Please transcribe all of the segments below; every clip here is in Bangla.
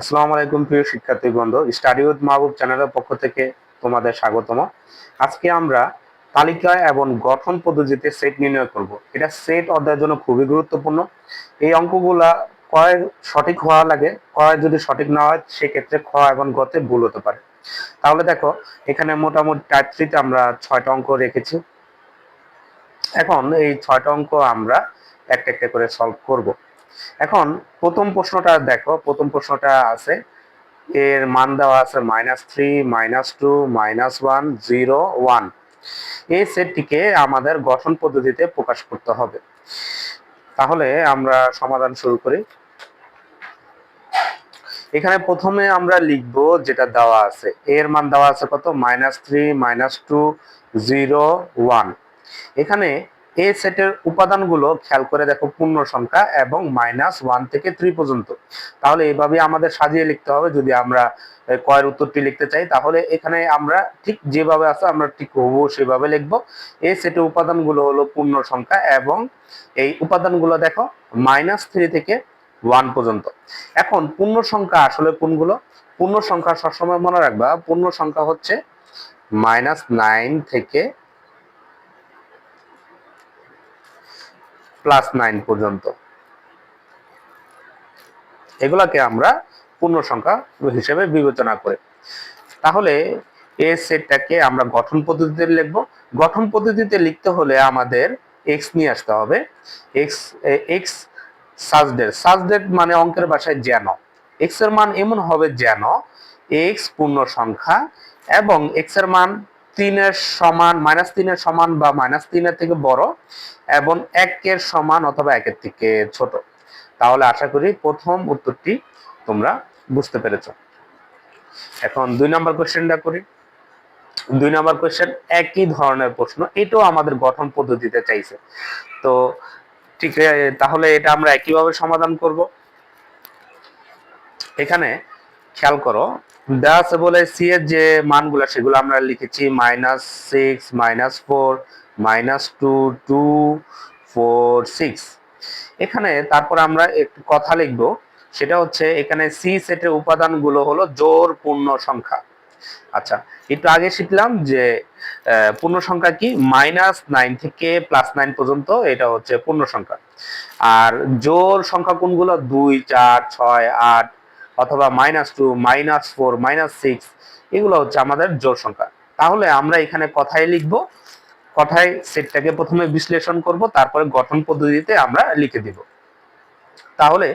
আসসালামু আলাইকুম প্রিয় শিক্ষার্থী বন্ধু স্টাডি উইথ মাহবুব চ্যানেলের পক্ষ থেকে তোমাদের স্বাগতম। আজকে আমরা তালিকা এবং গঠন পদ্ধতিতে সেট নির্ণয় করব। এটা সেট অধ্যায়ের জন্য খুবই গুরুত্বপূর্ণ। এই অঙ্কগুলা কয় সঠিক হওয়া লাগে, কয় যদি সঠিক না হয়, সেক্ষেত্রে খ এবং গতে ভুল হতে পারে। তাহলে দেখো, এখানে মোটামুটি টাইপ থ্রিতে আমরা ছয়টা অঙ্ক রেখেছি। এখন এই ছয়টা অঙ্ক আমরা একটা একটা করে সলভ করব। এখন প্রথম প্রশ্নটা দেখো, প্রথম প্রশ্নটা আছে, এর মান দেওয়া আছে minus three minus two minus one zero one এই সেটটিকে আমাদের গঠন পদ্ধতিতে প্রকাশ করতে হবে। তাহলে আমরা সমাধান শুরু করি। এখানে প্রথমে আমরা লিখব যেটা দেওয়া আছে। এর মান দেওয়া আছে কত? Minus three minus two zero one এখানে এ সেটের উপাদানগুলো খেয়াল করে দেখো পূর্ণ সংখ্যা এবং মাইনাস ওয়ান থেকে থ্রি পর্যন্ত। তাহলে এইভাবে আমাদের সাজিয়ে লিখতে হবে। যদি আমরা কয়ের উত্তরটি লিখতে চাই, তাহলে এখানে আমরা ঠিক যেভাবে আছে আমরা ঠিক হবু সেভাবে লিখব। এই সেটের উপাদানগুলো হলো পূর্ণ সংখ্যা এবং এই উপাদানগুলো দেখো মাইনাস থ্রি থেকে ওয়ান পর্যন্ত। এখন পূর্ণ সংখ্যা আসলে কোনগুলো? পূর্ণ সংখ্যা সবসময় মনে রাখবা, পূর্ণ সংখ্যা হচ্ছে মাইনাস নাইন থেকে প্লাস নাইন পর্যন্ত। এগুলাকে আমরা পূর্ণ সংখ্যা হিসেবে বিবেচনা করি। তাহলে এই সেটটাকে আমরা গঠন পদ্ধতিতে লিখব। গঠন পদ্ধতিতে লিখতে হলে আমাদের এক্স নিয়ে আসতে হবে। এক্স এক্স সাজডেট সাজডেট মানে অঙ্কের ভাষায় যেন। এক্সের মান এমন হবে যেন এক্স পূর্ণ সংখ্যা এবং এক্সের মান তিনের সমান মাইনাস তিনের সমান বা মাইনাস তিনের থেকে বড় এবং একের সমান অথবা একের থেকে ছোট। তাহলে আশা করি প্রথম উত্তরটি তোমরা বুঝতে পেরেছ। এখন দুই নম্বর কোশ্চেনটা করি। দুই নম্বর কোশ্চেন একই ধরনের প্রশ্ন, এটাও আমাদের গঠন পদ্ধতিতে চাইছে। তো ঠিক তাহলে এটা আমরা একইভাবে সমাধান করব। এখানে খেয়াল করো দেওয়া আছে বলে সি এর যে মানগুলো, সেগুলো আমরা লিখেছি minus six minus four minus two two four six এখানে তারপর আমরা একটু কথা লিখব, সেটা হচ্ছে এখানে সি সেটের উপাদানগুলো হলো জোর পূর্ণ সংখ্যা। আচ্ছা একটু আগে শিখলাম যে পূর্ণ সংখ্যা কি? মাইনাস নাইন থেকে প্লাস নাইন পর্যন্ত এটা হচ্ছে পূর্ণ সংখ্যা। আর জোর সংখ্যা কোনগুলো? দুই, চার, ছয়, আট অথবা minus two minus four minus six এগুলো হচ্ছে আমাদের জোর সংখ্যা। তাহলে আমরা এখানে কথায় লিখব, কথায় সেটটাকে প্রথমে বিশ্লেষণ করব, তারপরে গঠন পদ্ধতিতে আমরা লিখে দিব। তাহলে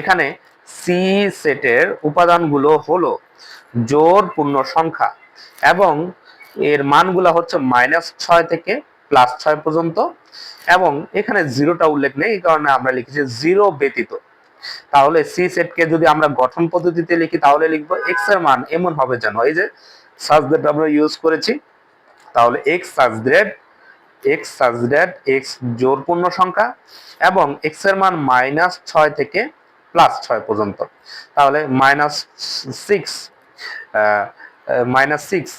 এখানে সি সেটের উপাদানগুলো হলো জোর পূর্ণ সংখ্যা এবং এর মানগুলো হচ্ছে মাইনাস ছয় থেকে প্লাস ছয় পর্যন্ত এবং এখানে জিরোটা উল্লেখ নেই, এই কারণে আমরা লিখেছি জিরো ব্যতীত। তাহলে সি সেটকে যদি আমরা গঠন পদ্ধতিতে লিখি, তাহলে লিখব এক্সের মান এমন হবে যেন, এই যে সাজডেট আমরা ইউজ করেছি, তাহলে x such that x such that x জোর পূর্ণ সংখ্যা এবং এক্সের মান মাইনাস ছয় থেকে প্লাস ছয় পর্যন্ত। তাহলে minus six minus six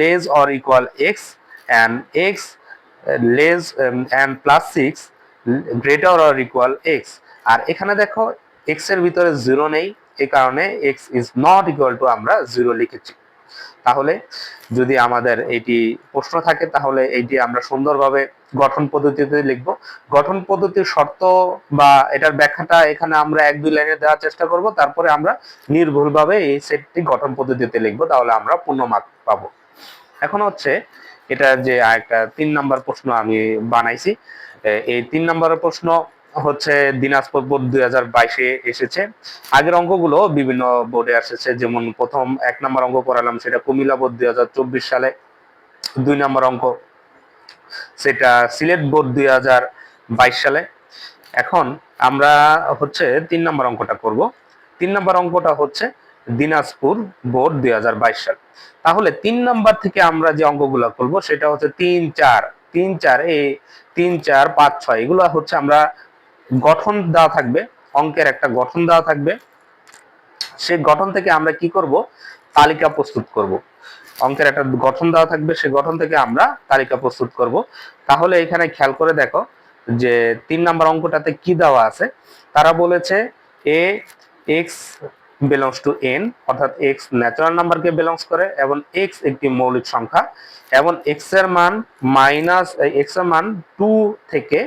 less or equal x and x less and plus six greater or equal x আর এখানে দেখো এক্সের ভিতরে জিরো নেই এই কারণে x is not equal to আমরা জিরো লিখেছি। তাহলে যদি আমাদের এটি প্রশ্ন থাকে, তাহলে এইটি আমরা সুন্দরভাবে গঠন পদ্ধতিতে লিখব। গঠন পদ্ধতির শর্ত বা এটার ব্যাখ্যাটা এখানে আমরা এক দুই লাইনে দেওয়ার চেষ্টা করব, তারপরে আমরা নির্ভুলভাবে এই সেটটি গঠন পদ্ধতিতে লিখব, তাহলে আমরা পূর্ণ মার্ক পাবো। এখন হচ্ছে এটা যে একটা তিন নাম্বার প্রশ্ন আমি বানাইছি। এই তিন নাম্বারের প্রশ্ন হচ্ছে দিনাজপুর বোর্ড দুই হাজার বাইশে এসেছে। আগের অঙ্কগুলো বিভিন্ন বোর্ডে এসেছে যেমন প্রথম এক নম্বর অঙ্ক করালাম, সেটা কুমিল্লা বোর্ড দুই চব্বিশ সালে। দুই নম্বর অঙ্ক, সেটা সিলেট বোর্ড দুই হাজার বাইশ সালে। এখন আমরা হচ্ছে তিন নম্বর অঙ্কটা করব। তিন নম্বর অঙ্কটা হচ্ছে দিনাজপুর বোর্ড দুই হাজার বাইশ সাল। তাহলে তিন নম্বর থেকে আমরা যে অঙ্কগুলো করব, সেটা হচ্ছে তিন চার তিন চার এই তিন চার পাঁচ ছয়, এগুলো হচ্ছে আমরা গঠন দেওয়া থাকবে, অঙ্কের একটা গঠন দেওয়া থাকবে। সেই গঠন থেকে আমরা কি করব? তালিকা প্রস্তুত করব। অঙ্কের একটা গঠন দেওয়া থাকবে সেই গঠন থেকে আমরা তালিকা প্রস্তুত করব। তাহলে এখানে খেয়াল করে দেখো যে তিন নাম্বার অঙ্কটাতে কি দেওয়া আছে? তারা বলেছে A x belongs to N অর্থাৎ এক্স ন্যাচারাল নাম্বারকে বিলংস করে এবং এক্স একটি মৌলিক সংখ্যা এবং এক্সের মান মাইনাস এক্সের মান টু থেকে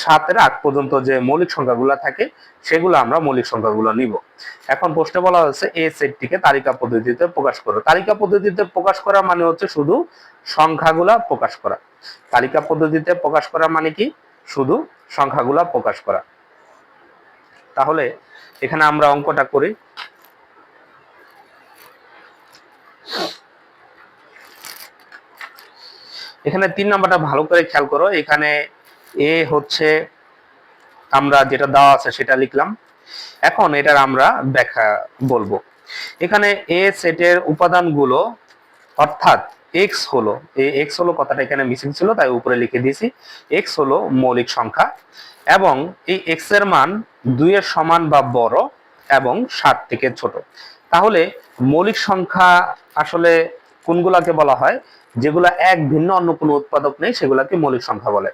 সাতের আগ পর্যন্ত যে মৌলিক সংখ্যাগুলো থাকে, সেগুলো আমরা মৌলিক সংখ্যাগুলো নিব। এখন প্রশ্নে বলা হচ্ছে এ সেটটিকে তালিকা পদ্ধতিতে প্রকাশ করো। তালিকা পদ্ধতিতে প্রকাশ করা মানে হচ্ছে শুধু সংখ্যাগুলা প্রকাশ করা। তালিকা পদ্ধতিতে প্রকাশ করা মানে কি? শুধু সংখ্যাগুলা প্রকাশ করা। তাহলে এখানে আমরা অঙ্কটা করি। এখানে তিন নাম্বারটা ভালো করে খেয়াল করো। এখানে এ হচ্ছে আমরা যেটা দেওয়া আছে সেটা লিখলাম। এখন এটার আমরা ব্যাখ্যা বলব। এখানে এ সেটের উপাদানগুলো অর্থাৎ এক্স হলো এই এক্স হলো কথাটা এখানে মিসিং ছিল, তাই উপরে লিখে দিয়েছি। এক্স হলো মৌলিক সংখ্যা এবং এই এক্সের মান দুইয়ের সমান বা বড় এবং সাত থেকে ছোট। তাহলে মৌলিক সংখ্যা আসলে কোনগুলাকে বলা হয়? যেগুলা এক ভিন্ন, অন্য কোনো উৎপাদক নেই, সেগুলাকে মৌলিক সংখ্যা বলে।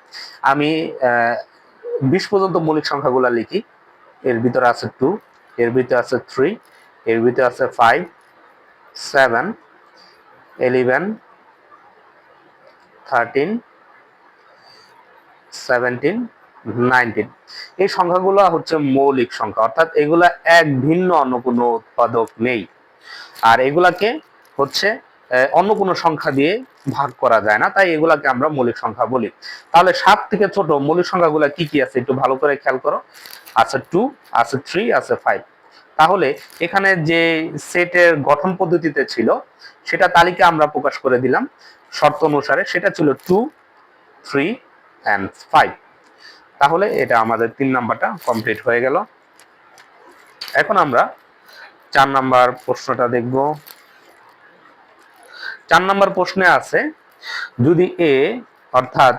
আমি বিশ পর্যন্ত মৌলিক সংখ্যাগুলা লিখি। এর ভিতরে আছে টু এর ভিতরে আছে থ্রি এর ভিতরে আছে five seven eleven thirteen seventeen nineteen এই সংখ্যাগুলো হচ্ছে মৌলিক সংখ্যা, অর্থাৎ এগুলা এক ভিন্ন, অন্য কোনো উৎপাদক নেই। আর এগুলাকে হচ্ছে অন্য কোনো সংখ্যা দিয়ে ভাগ করা যায় না। তাই এগুলাকে আমরা মৌলিক সংখ্যা বলি। তাহলে সাত থেকে ছোট মৌলিক সংখ্যাগুলো কি কি আছে একটু ভালো করে খেয়াল করো। আছে টু আছে থ্রি আছে ফাইভ তাহলে এখানে যে সেটের গঠন পদ্ধতিতে ছিল, সেটা তালিকা আমরা প্রকাশ করে দিলাম। শর্ত অনুসারে সেটা ছিল টু থ্রি অ্যান্ড ফাইভ তাহলে এটা আমাদের তিন নাম্বারটা কমপ্লিট হয়ে গেল। এখন আমরা চার নাম্বার প্রশ্নটা দেখব। চার নাম্বার প্রশ্নে আছে, যদি এ অর্থাৎ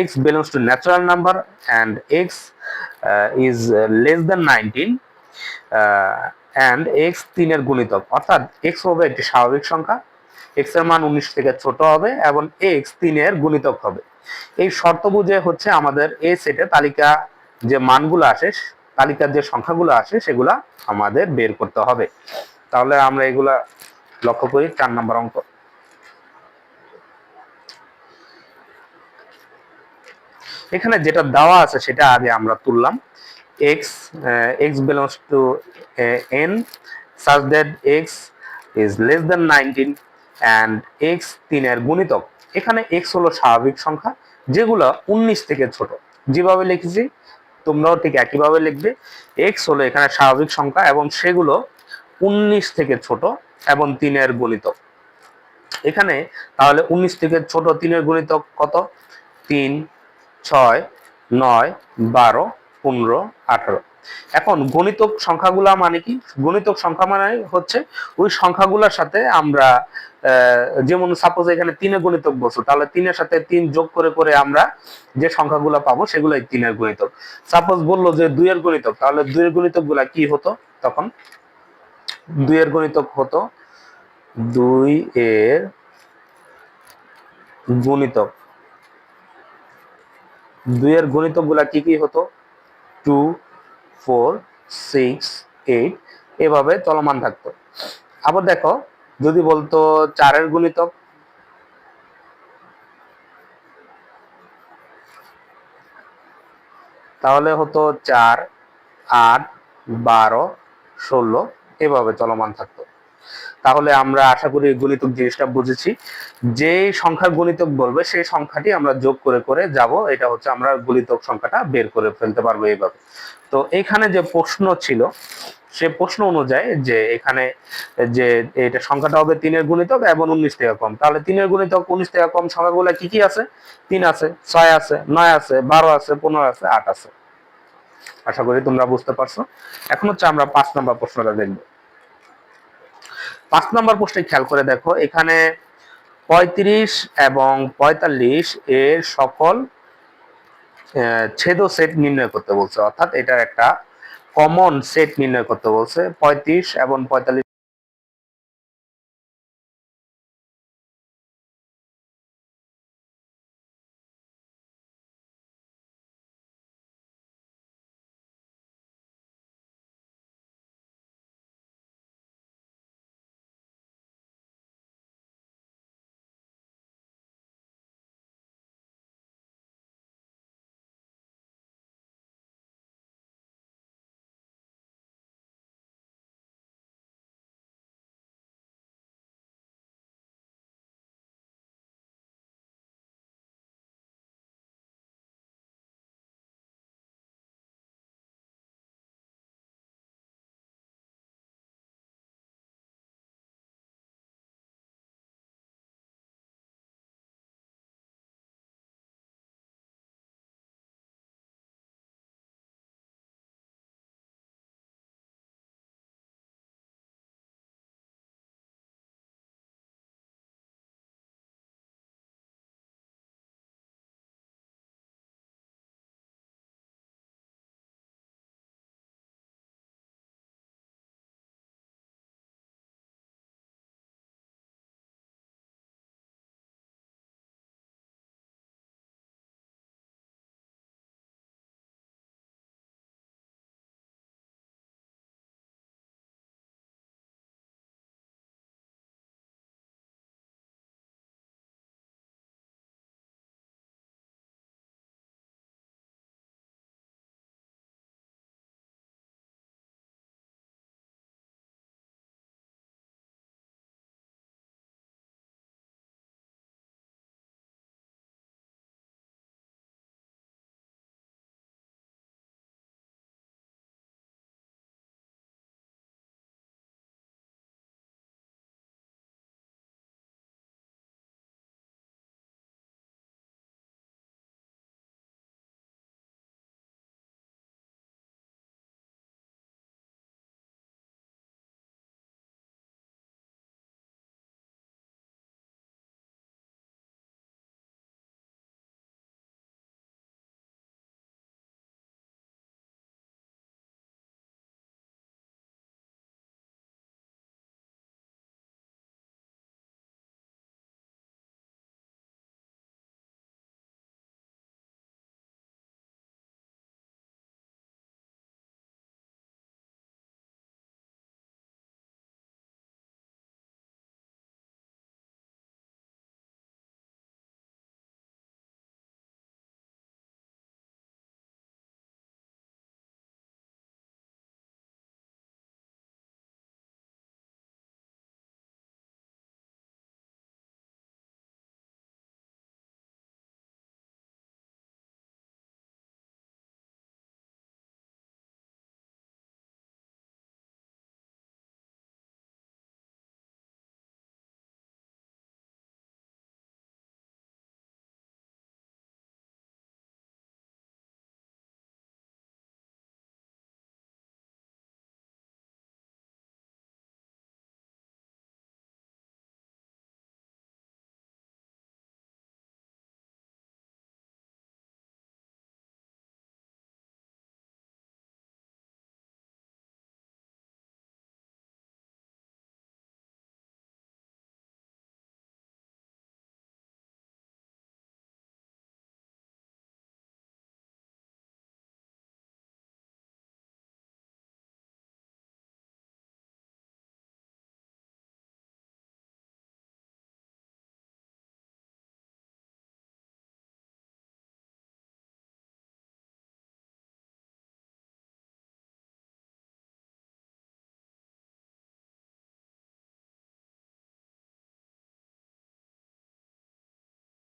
x belongs to natural number and x is less than nineteen and x তিনের গুণিতক, অর্থাৎ এক্স হবে একটি স্বাভাবিক সংখ্যা এক্সের মান উনিশ থেকে ছোট হবে এবং এক্স তিনের গুণিতক হবে। এই শর্ত বুঝে হচ্ছে আমাদের এ সেটে তালিকা যে মানগুলো আসে, তালিকার যে সংখ্যাগুলো আসে, সেগুলা আমাদের বের করতে হবে। তাহলে আমরা এগুলা লক্ষ্য করি চার নম্বর অঙ্ক। এখানে যেটা দেওয়া আছে সেটা আগে আমরা তুললাম। X x belongs to N such that x is less than nineteen and x তিনের গুণিতক। এখানে এক্স হলো স্বাভাবিক সংখ্যা, যেগুলো উনিশ থেকে ছোট। যেভাবে লিখেছি, তোমরাও ঠিক একইভাবে লিখবে। এক্স হলো এখানে স্বাভাবিক সংখ্যা এবং সেগুলো উনিশ থেকে ছোট এবং তিনের গুণিতক। এখানে তাহলে উনিশ থেকে ছোট তিনের গুণিতক কত? তিন ছয়, নয়, বারো, পনেরো, আঠারো। এখন গণিতক সংখ্যাগুলা মানে কি? গণিতক সংখ্যা মানে হচ্ছে ওই সংখ্যাগুলোর সাথে আমরা যেমন সাপোজ এখানে তিনে গণিতক বসু তাহলে তিনের সাথে তিন যোগ করে করে আমরা যে সংখ্যাগুলো পাবো সেগুলোই তিনের গণিতক। সাপোজ বলল যে দুইয়ের গণিতক, তাহলে দুইয়ের গণিতকগুলা কি হতো? তখন দুইয়ের গণিতক হতো দুই এর গুণিতক। দুইয়ের গণিতকগুলা কি কি হতো? টু ফোর সিক্স এইট এভাবে চলমান থাকতো। আবার দেখো, যদি বলতো চারের গুণিতক, তাহলে হতো চার, আট, বারো, ষোলো এভাবে চলমান থাকতো। তাহলে আমরা আশা করি গণিতক জিনিসটা বুঝেছি। যে সংখ্যার গণিতক বলবে, সেই সংখ্যাটি আমরা যোগ করে করে যাব। এটা হচ্ছে আমরা গণিতক সংখ্যাটা বের করে ফেলতে পারব এইভাবে। তো এখানে যে প্রশ্ন ছিল, সে প্রশ্ন অনুযায়ী যে এখানে যে এটা সংখ্যাটা হবে তিনের গুণিতক এবং উনিশ থেকে কম। তাহলে তিনের গুণিতক, উনিশ থেকে কম সংখ্যাগুলো কি কি আছে? তিন আছে, ছয় আছে, নয় আছে, বারো আছে, পনেরো আছে, আট আছে। আশা করি তোমরা বুঝতে পারছ। এখন হচ্ছে আমরা পাঁচ নম্বর প্রশ্নটা দেখব। পাঁচ নম্বর প্রশ্নে খেয়াল করে দেখো, এখানে পঁয়ত্রিশ এবং পঁয়তাল্লিশ এর সকল ছেদ সেট নির্ণয় করতে বলছে। অর্থাৎ এটার একটা কমন সেট নির্ণয় করতে বলছে। পঁয়ত্রিশ এবং পঁয়তাল্লিশ